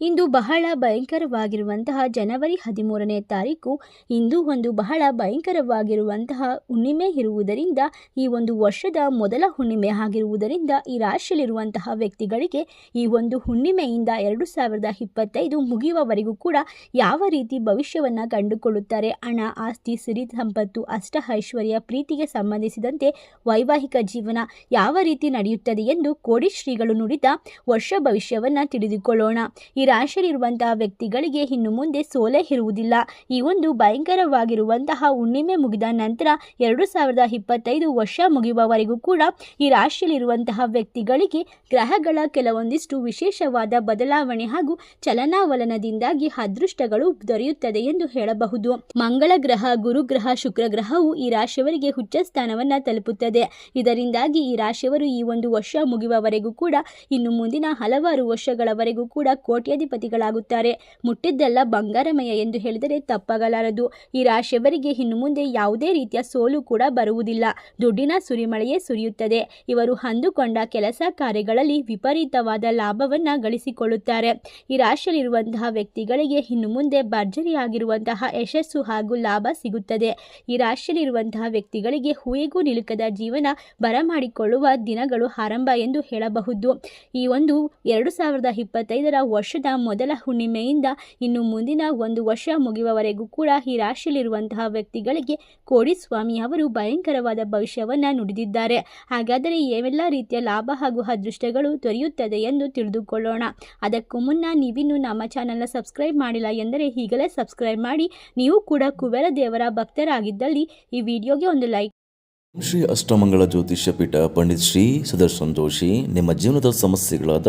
ಇಂದು ಬಹಳ ಭಯಂಕರವಾಗಿರುವಂತಹ ಜನವರಿ ಹದಿಮೂರನೇ ತಾರೀಕು ಇಂದು ಒಂದು ಬಹಳ ಭಯಂಕರವಾಗಿರುವಂತಹ ಹುಣ್ಣಿಮೆ ಇರುವುದರಿಂದ, ಈ ಒಂದು ವರ್ಷದ ಮೊದಲ ಹುಣ್ಣಿಮೆ ಆಗಿರುವುದರಿಂದ ಈ ರಾಶಿಯಲ್ಲಿರುವಂತಹ ವ್ಯಕ್ತಿಗಳಿಗೆ ಈ ಒಂದು ಹುಣ್ಣಿಮೆಯಿಂದ ಎರಡು ಸಾವಿರದ ಇಪ್ಪತ್ತೈದು ಮುಗಿಯುವವರೆಗೂ ಕೂಡ ಯಾವ ರೀತಿ ಭವಿಷ್ಯವನ್ನು ಕಂಡುಕೊಳ್ಳುತ್ತಾರೆ? ಹಣ, ಆಸ್ತಿ, ಸಿರಿ ಸಂಪತ್ತು, ಅಷ್ಟ ಐಶ್ವರ್ಯ, ಪ್ರೀತಿಗೆ ಸಂಬಂಧಿಸಿದಂತೆ ವೈವಾಹಿಕ ಜೀವನ ಯಾವ ರೀತಿ ನಡೆಯುತ್ತದೆ ಎಂದು ಕೋಡಿ ಶ್ರೀಗಳು ನುಡಿದ ವರ್ಷ ಭವಿಷ್ಯವನ್ನು ತಿಳಿದುಕೊಳ್ಳೋಣ. ರಾಶಿಯಲ್ಲಿರುವಂತಹ ವ್ಯಕ್ತಿಗಳಿಗೆ ಇನ್ನು ಮುಂದೆ ಸೋಲೆ ಇರುವುದಿಲ್ಲ. ಈ ಒಂದು ಭಯಂಕರವಾಗಿರುವಂತಹ ಹುಣ್ಣಿಮೆ ಮುಗಿದ ನಂತರ ಎರಡು ಸಾವಿರದ ಇಪ್ಪತ್ತೈದು ವರ್ಷ ಮುಗಿಯುವವರೆಗೂ ಕೂಡ ಈ ರಾಶಿಯಲ್ಲಿರುವಂತಹ ವ್ಯಕ್ತಿಗಳಿಗೆ ಗ್ರಹಗಳ ಕೆಲವೊಂದಿಷ್ಟು ವಿಶೇಷವಾದ ಬದಲಾವಣೆ ಹಾಗೂ ಚಲನಾವಲನದಿಂದಾಗಿ ಅದೃಷ್ಟಗಳು ದೊರೆಯುತ್ತದೆ ಎಂದು ಹೇಳಬಹುದು. ಮಂಗಳ ಗ್ರಹ ಗುರುಗ್ರಹ ಶುಕ್ರ ಗ್ರಹವು ಈ ರಾಶಿಯವರಿಗೆ ಹುಚ್ಚ ಸ್ಥಾನವನ್ನು ತಲುಪುತ್ತದೆ. ಇದರಿಂದಾಗಿ ಈ ರಾಶಿಯವರು ಈ ಒಂದು ವರ್ಷ ಮುಗಿಯುವವರೆಗೂ ಕೂಡ ಇನ್ನು ಮುಂದಿನ ಹಲವಾರು ವರ್ಷಗಳವರೆಗೂ ಕೂಡ ಕೋಟ್ಯಾಧಿಪತಿಗಳಾಗುತ್ತಾರೆ ಮುಟ್ಟಿದ್ದೆಲ್ಲ ಬಂಗಾರಮಯ ಎಂದು ಹೇಳಿದರೆ ತಪ್ಪಾಗಲಾರದು. ಈ ರಾಶಿಯವರಿಗೆ ಇನ್ನು ಮುಂದೆ ಯಾವುದೇ ರೀತಿಯ ಸೋಲು ಕೂಡ ಬರುವುದಿಲ್ಲ. ದುಡ್ಡಿನ ಸುರಿಮಳೆಯೇ ಸುರಿಯುತ್ತದೆ. ಇವರು ಅಂದುಕೊಂಡ ಕೆಲಸ ಕಾರ್ಯಗಳಲ್ಲಿ ವಿಪರೀತವಾದ ಲಾಭವನ್ನು ಗಳಿಸಿಕೊಳ್ಳುತ್ತಾರೆ. ಈ ರಾಶಿಯಲ್ಲಿರುವಂತಹ ವ್ಯಕ್ತಿಗಳಿಗೆ ಇನ್ನು ಮುಂದೆ ಭರ್ಜರಿಯಾಗಿರುವಂತಹ ಯಶಸ್ಸು ಹಾಗೂ ಲಾಭ ಸಿಗುತ್ತದೆ. ಈ ರಾಶಿಯಲ್ಲಿರುವಂತಹ ವ್ಯಕ್ತಿಗಳಿಗೆ ಹೂಯಿಗೂ ನಿಲುಕದ ಜೀವನ ಬರಮಾಡಿಕೊಳ್ಳುವ ದಿನಗಳು ಆರಂಭ ಎಂದು ಹೇಳಬಹುದು. ಈ ಒಂದು ಎರಡು ಸಾವಿರದ ಇಪ್ಪತ್ತೈದರ ವರ್ಷದ ಮೊದಲ ಹುಣ್ಣಿಮೆಯಿಂದ ಇನ್ನು ಮುಂದಿನ ಒಂದು ವರ್ಷ ಮುಗಿಯುವವರೆಗೂ ಕೂಡ ಈ ರಾಶಿಯಲ್ಲಿರುವಂತಹ ವ್ಯಕ್ತಿಗಳಿಗೆ ಕೋಡಿಸ್ವಾಮಿ ಅವರು ಭಯಂಕರವಾದ ಭವಿಷ್ಯವನ್ನು ನುಡಿದಿದ್ದಾರೆ. ಹಾಗಾದರೆ ಏವೆಲ್ಲ ರೀತಿಯ ಲಾಭ ಹಾಗೂ ಅದೃಷ್ಟಗಳು ದೊರೆಯುತ್ತದೆ ಎಂದು ತಿಳಿದುಕೊಳ್ಳೋಣ. ಅದಕ್ಕೂ ಮುನ್ನ ನೀವಿನ್ನು ನಮ್ಮ ಚಾನಲ್ನ ಸಬ್ಸ್ಕ್ರೈಬ್ ಮಾಡಿಲ್ಲ ಎಂದರೆ ಈಗಲೇ ಸಬ್ಸ್ಕ್ರೈಬ್ ಮಾಡಿ. ನೀವು ಕೂಡ ಕುಬೇರ ದೇವರ ಭಕ್ತರಾಗಿದ್ದಲ್ಲಿ ಈ ವಿಡಿಯೋಗೆ ಒಂದು ಲೈಕ್ ಶ್ರೀ ಅಷ್ಟಮಂಗಳ ಜ್ಯೋತಿಷ್ಯ ಪೀಠ ಪಂಡಿತ್ ಶ್ರೀ ಸುದರ್ಶನ್ ಜೋಶಿ, ನಿಮ್ಮ ಜೀವನದ ಸಮಸ್ಯೆಗಳಾದ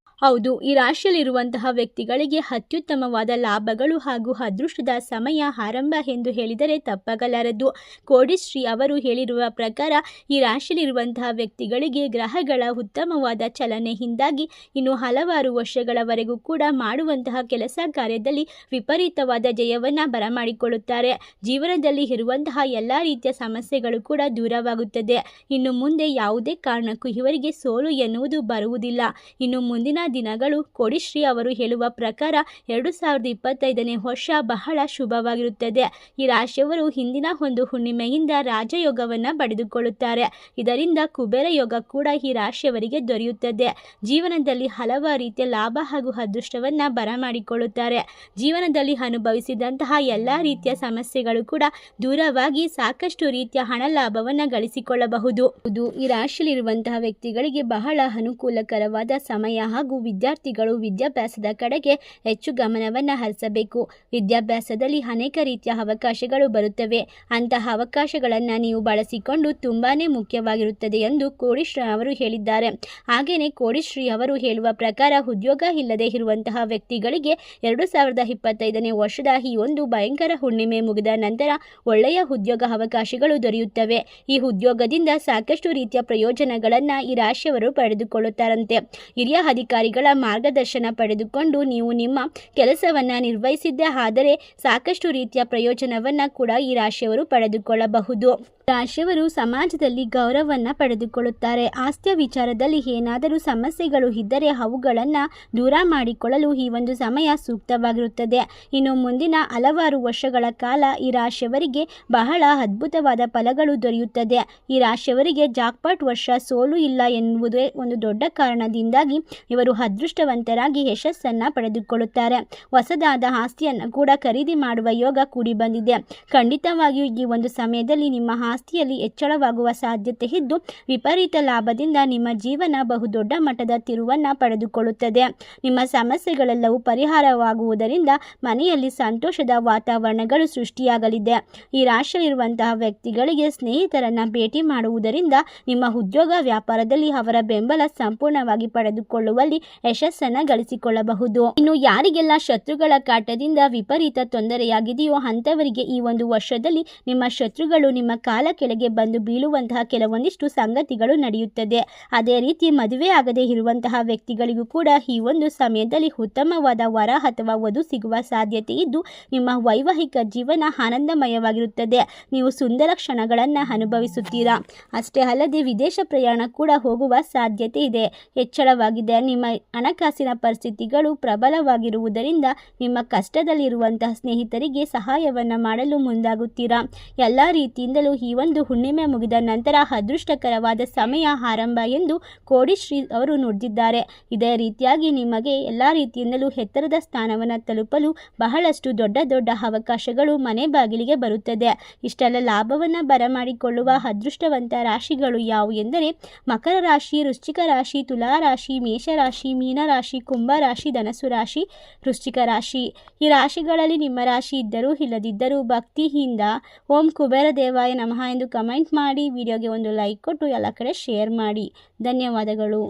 ಹೌದು, ಈ ರಾಶಿಯಲ್ಲಿರುವಂತಹ ವ್ಯಕ್ತಿಗಳಿಗೆ ಅತ್ಯುತ್ತಮವಾದ ಲಾಭಗಳು ಹಾಗೂ ಅದೃಷ್ಟದ ಸಮಯ ಆರಂಭ ಎಂದು ಹೇಳಿದರೆ ತಪ್ಪಾಗಲಾರದು. ಕೋಡಿಶ್ರೀ ಅವರು ಹೇಳಿರುವ ಪ್ರಕಾರ, ಈ ರಾಶಿಯಲ್ಲಿರುವಂತಹ ವ್ಯಕ್ತಿಗಳಿಗೆ ಗ್ರಹಗಳ ಉತ್ತಮವಾದ ಚಲನೆಯಿಂದಾಗಿ ಇನ್ನು ಹಲವಾರು ವರ್ಷಗಳವರೆಗೂ ಕೂಡ ಮಾಡುವಂತಹ ಕೆಲಸ ಕಾರ್ಯದಲ್ಲಿ ವಿಪರೀತವಾದ ಜಯವನ್ನು ಬರಮಾಡಿಕೊಳ್ಳುತ್ತಾರೆ. ಜೀವನದಲ್ಲಿ ಇರುವಂತಹ ಎಲ್ಲ ರೀತಿಯ ಸಮಸ್ಯೆಗಳು ಕೂಡ ದೂರವಾಗುತ್ತದೆ. ಇನ್ನು ಮುಂದೆ ಯಾವುದೇ ಕಾರಣಕ್ಕೂ ಇವರಿಗೆ ಸೋಲು ಎನ್ನುವುದು ಬರುವುದಿಲ್ಲ. ಇನ್ನು ಮುಂದಿನ ದಿನಗಳು ಕೋಡಿಶ್ರೀ ಅವರು ಹೇಳುವ ಪ್ರಕಾರ ಎರಡು ಸಾವಿರದ ಇಪ್ಪತ್ತೈದನೇ ವರ್ಷ ಬಹಳ ಶುಭವಾಗಿರುತ್ತದೆ. ಈ ರಾಶಿಯವರು ಹಿಂದಿನ ಒಂದು ಹುಣ್ಣಿಮೆಯಿಂದ ರಾಜಯೋಗವನ್ನು ಪಡೆದುಕೊಳ್ಳುತ್ತಾರೆ. ಇದರಿಂದ ಕುಬೇರ ಯೋಗ ಕೂಡ ಈ ರಾಶಿಯವರಿಗೆ ದೊರೆಯುತ್ತದೆ. ಜೀವನದಲ್ಲಿ ಹಲವಾರು ರೀತಿಯ ಲಾಭ ಹಾಗೂ ಅದೃಷ್ಟವನ್ನು ಬರಮಾಡಿಕೊಳ್ಳುತ್ತಾರೆ. ಜೀವನದಲ್ಲಿ ಅನುಭವಿಸಿದಂತಹ ಎಲ್ಲ ರೀತಿಯ ಸಮಸ್ಯೆಗಳು ಕೂಡ ದೂರವಾಗಿ ಸಾಕಷ್ಟು ರೀತಿಯ ಹಣ ಲಾಭವನ್ನು ಗಳಿಸಿಕೊಳ್ಳಬಹುದು. ಇದು ಈ ರಾಶಿಯಲ್ಲಿರುವಂತಹ ವ್ಯಕ್ತಿಗಳಿಗೆ ಬಹಳ ಅನುಕೂಲಕರವಾದ ಸಮಯ ಹಾಗೂ ವಿದ್ಯಾರ್ಥಿಗಳು ವಿದ್ಯಾಭ್ಯಾಸದ ಕಡೆಗೆ ಹೆಚ್ಚು ಗಮನವನ್ನು ಹರಿಸಬೇಕು. ವಿದ್ಯಾಭ್ಯಾಸದಲ್ಲಿ ಅನೇಕ ರೀತಿಯ ಅವಕಾಶಗಳು ಬರುತ್ತವೆ. ಅಂತಹ ಅವಕಾಶಗಳನ್ನು ನೀವು ಬಳಸಿಕೊಂಡು ತುಂಬಾ ಮುಖ್ಯವಾಗಿರುತ್ತದೆ ಎಂದು ಕೋಡಿಶ್ರೀ ಅವರು ಹೇಳಿದ್ದಾರೆ. ಹಾಗೆಯೇ ಕೋಡಿಶ್ರೀ ಅವರು ಹೇಳುವ ಪ್ರಕಾರ ಉದ್ಯೋಗ ಇಲ್ಲದೆ ಇರುವಂತಹ ವ್ಯಕ್ತಿಗಳಿಗೆ ಎರಡು ಸಾವಿರದ ಇಪ್ಪತ್ತೈದನೇ ವರ್ಷದ ಈ ಒಂದು ಭಯಂಕರ ಹುಣ್ಣಿಮೆ ಮುಗಿದ ನಂತರ ಒಳ್ಳೆಯ ಉದ್ಯೋಗ ಅವಕಾಶಗಳು ದೊರೆಯುತ್ತವೆ. ಈ ಉದ್ಯೋಗದಿಂದ ಸಾಕಷ್ಟು ರೀತಿಯ ಪ್ರಯೋಜನಗಳನ್ನು ಈ ರಾಶಿಯವರು ಪಡೆದುಕೊಳ್ಳುತ್ತಾರಂತೆ. ಹಿರಿಯ ಅಧಿಕಾರಿಗಳ ಮಾರ್ಗದರ್ಶನ ಪಡೆದುಕೊಂಡು ನೀವು ನಿಮ್ಮ ಕೆಲಸವನ್ನು ನಿರ್ವಹಿಸಿದ್ದೆ ಆದರೆ ಸಾಕಷ್ಟು ರೀತಿಯ ಪ್ರಯೋಜನವನ್ನು ಕೂಡ ಈ ರಾಶಿಯವರು ಪಡೆದುಕೊಳ್ಳಬಹುದು. ರಾಶಿಯವರು ಸಮಾಜದಲ್ಲಿ ಗೌರವವನ್ನು ಪಡೆದುಕೊಳ್ಳುತ್ತಾರೆ. ಆಸ್ತಿಯ ವಿಚಾರದಲ್ಲಿ ಏನಾದರೂ ಸಮಸ್ಯೆಗಳು ಇದ್ದರೆ ಅವುಗಳನ್ನು ದೂರ ಮಾಡಿಕೊಳ್ಳಲು ಈ ಒಂದು ಸಮಯ ಸೂಕ್ತವಾಗಿರುತ್ತದೆ. ಇನ್ನು ಮುಂದಿನ ಹಲವಾರು ವರ್ಷಗಳ ಕಾಲ ಈ ರಾಶಿಯವರಿಗೆ ಬಹಳ ಅದ್ಭುತವಾದ ಫಲಗಳು ದೊರೆಯುತ್ತದೆ. ಈ ರಾಶಿಯವರಿಗೆ ಜಾಕ್ಪಾಟ್ ವರ್ಷ ಸೋಲು ಇಲ್ಲ ಎನ್ನುವುದೇ ಒಂದು ದೊಡ್ಡ ಕಾರಣದಿಂದಾಗಿ ಇವರು ಅದೃಷ್ಟವಂತರಾಗಿ ಯಶಸ್ಸನ್ನ ಪಡೆದುಕೊಳ್ಳುತ್ತಾರೆ. ಹೊಸದಾದ ಆಸ್ತಿಯನ್ನು ಕೂಡ ಖರೀದಿ ಮಾಡುವ ಯೋಗ ಕೂಡಿ ಬಂದಿದೆ. ಖಂಡಿತವಾಗಿಯೂ ಈ ಒಂದು ಸಮಯದಲ್ಲಿ ನಿಮ್ಮ ಆಸ್ತಿಯಲ್ಲಿ ಹೆಚ್ಚಳವಾಗುವ ಸಾಧ್ಯತೆ ಇದ್ದು, ವಿಪರೀತ ಲಾಭದಿಂದ ನಿಮ್ಮ ಜೀವನ ಬಹುದೊಡ್ಡ ಮಟ್ಟದ ತಿರುವನ್ನು ಪಡೆದುಕೊಳ್ಳುತ್ತದೆ. ನಿಮ್ಮ ಸಮಸ್ಯೆಗಳೆಲ್ಲವೂ ಪರಿಹಾರವಾಗುವುದರಿಂದ ಮನೆಯಲ್ಲಿ ಸಂತೋಷದ ವಾತಾವರಣಗಳು ಸೃಷ್ಟಿಯಾಗಲಿದೆ. ಈ ರಾಶಿಯಲ್ಲಿರುವಂತಹ ವ್ಯಕ್ತಿಗಳಿಗೆ ಸ್ನೇಹಿತರನ್ನ ಭೇಟಿ ಮಾಡುವುದರಿಂದ ನಿಮ್ಮ ಉದ್ಯೋಗ ವ್ಯಾಪಾರದಲ್ಲಿ ಅವರ ಬೆಂಬಲ ಸಂಪೂರ್ಣವಾಗಿ ಪಡೆದುಕೊಳ್ಳುವಲ್ಲಿ ಯಶಸ್ಸನ್ನು ಗಳಿಸಿಕೊಳ್ಳಬಹುದು. ಇನ್ನು ಯಾರಿಗೆಲ್ಲ ಶತ್ರುಗಳ ಕಾಟದಿಂದ ವಿಪರೀತ ತೊಂದರೆಯಾಗಿದೆಯೋ ಅಂಥವರಿಗೆ ಈ ಒಂದು ವರ್ಷದಲ್ಲಿ ನಿಮ್ಮ ಶತ್ರುಗಳು ನಿಮ್ಮ ಕಾಲ ಕೆಳಗೆ ಬಂದು ಬೀಳುವಂತಹ ಕೆಲವೊಂದಿಷ್ಟು ಸಂಗತಿಗಳು ನಡೆಯುತ್ತದೆ. ಅದೇ ರೀತಿ ಮದುವೆ ಆಗದೇ ಇರುವಂತಹ ವ್ಯಕ್ತಿಗಳಿಗೂ ಕೂಡ ಈ ಒಂದು ಸಮಯದಲ್ಲಿ ಉತ್ತಮವಾದ ವರ ಅಥವಾ ವಧು ಸಿಗುವ ಸಾಧ್ಯತೆ ಇದ್ದು, ನಿಮ್ಮ ವೈವಾಹಿಕ ಜೀವನ ಆನಂದಮಯವಾಗಿರುತ್ತದೆ. ನೀವು ಸುಂದರ ಕ್ಷಣಗಳನ್ನು ಅನುಭವಿಸುತ್ತೀರಾ. ಅಷ್ಟೇ ಅಲ್ಲದೆ ವಿದೇಶ ಪ್ರಯಾಣ ಕೂಡ ಹೋಗುವ ಸಾಧ್ಯತೆ ಇದೆ. ಹೆಚ್ಚಳವಾಗಿದೆ ನಿಮ್ಮ ಹಣಕಾಸಿನ ಪರಿಸ್ಥಿತಿಗಳು ಪ್ರಬಲವಾಗಿರುವುದರಿಂದ ನಿಮ್ಮ ಕಷ್ಟದಲ್ಲಿರುವಂತಹ ಸ್ನೇಹಿತರಿಗೆ ಸಹಾಯವನ್ನು ಮಾಡಲು ಮುಂದಾಗುತ್ತೀರಾ? ಎಲ್ಲ ರೀತಿಯಿಂದಲೂ ಈ ಒಂದು ಹುಣ್ಣಿಮೆ ಮುಗಿದ ನಂತರ ಅದೃಷ್ಟಕರವಾದ ಸಮಯ ಆರಂಭ ಎಂದು ಕೋಡಿಶ್ರೀ ಅವರು ನುಡಿದಿದ್ದಾರೆ. ಇದೇ ರೀತಿಯಾಗಿ ನಿಮಗೆ ಎಲ್ಲ ರೀತಿಯಿಂದಲೂ ಎತ್ತರದ ಸ್ಥಾನವನ್ನು ತಲುಪಲು ಬಹಳಷ್ಟು ದೊಡ್ಡ ದೊಡ್ಡ ಅವಕಾಶಗಳು ಮನೆ ಬಾಗಿಲಿಗೆ ಬರುತ್ತದೆ. ಇಷ್ಟೆಲ್ಲ ಲಾಭವನ್ನು ಬರಮಾಡಿಕೊಳ್ಳುವ ಅದೃಷ್ಟವಂತ ರಾಶಿಗಳು ಯಾವುವು ಎಂದರೆ ಮಕರ ರಾಶಿ, ವೃಶ್ಚಿಕ ರಾಶಿ, ತುಲಾ ರಾಶಿ ಮೇಷರಾಶಿ ಮೀನರಾಶಿ ಕುಂಭ ರಾಶಿ ಧನಸು ರಾಶಿ, ವೃಶ್ಚಿಕ ರಾಶಿ. ಈ ರಾಶಿಗಳಲ್ಲಿ ನಿಮ್ಮ ರಾಶಿ ಇದ್ದರೂ ಇಲ್ಲದಿದ್ದರೂ ಭಕ್ತಿಯಿಂದ ಓಂ ಕುಬೇರ ದೇವಾಯ ನಮಃ ಎಂದು ಕಮೆಂಟ್ ಮಾಡಿ, ವಿಡಿಯೋಗೆ ಒಂದು ಲೈಕ್ ಕೊಟ್ಟು ಎಲ್ಲ ಕಡೆ ಶೇರ್ ಮಾಡಿ. ಧನ್ಯವಾದಗಳು.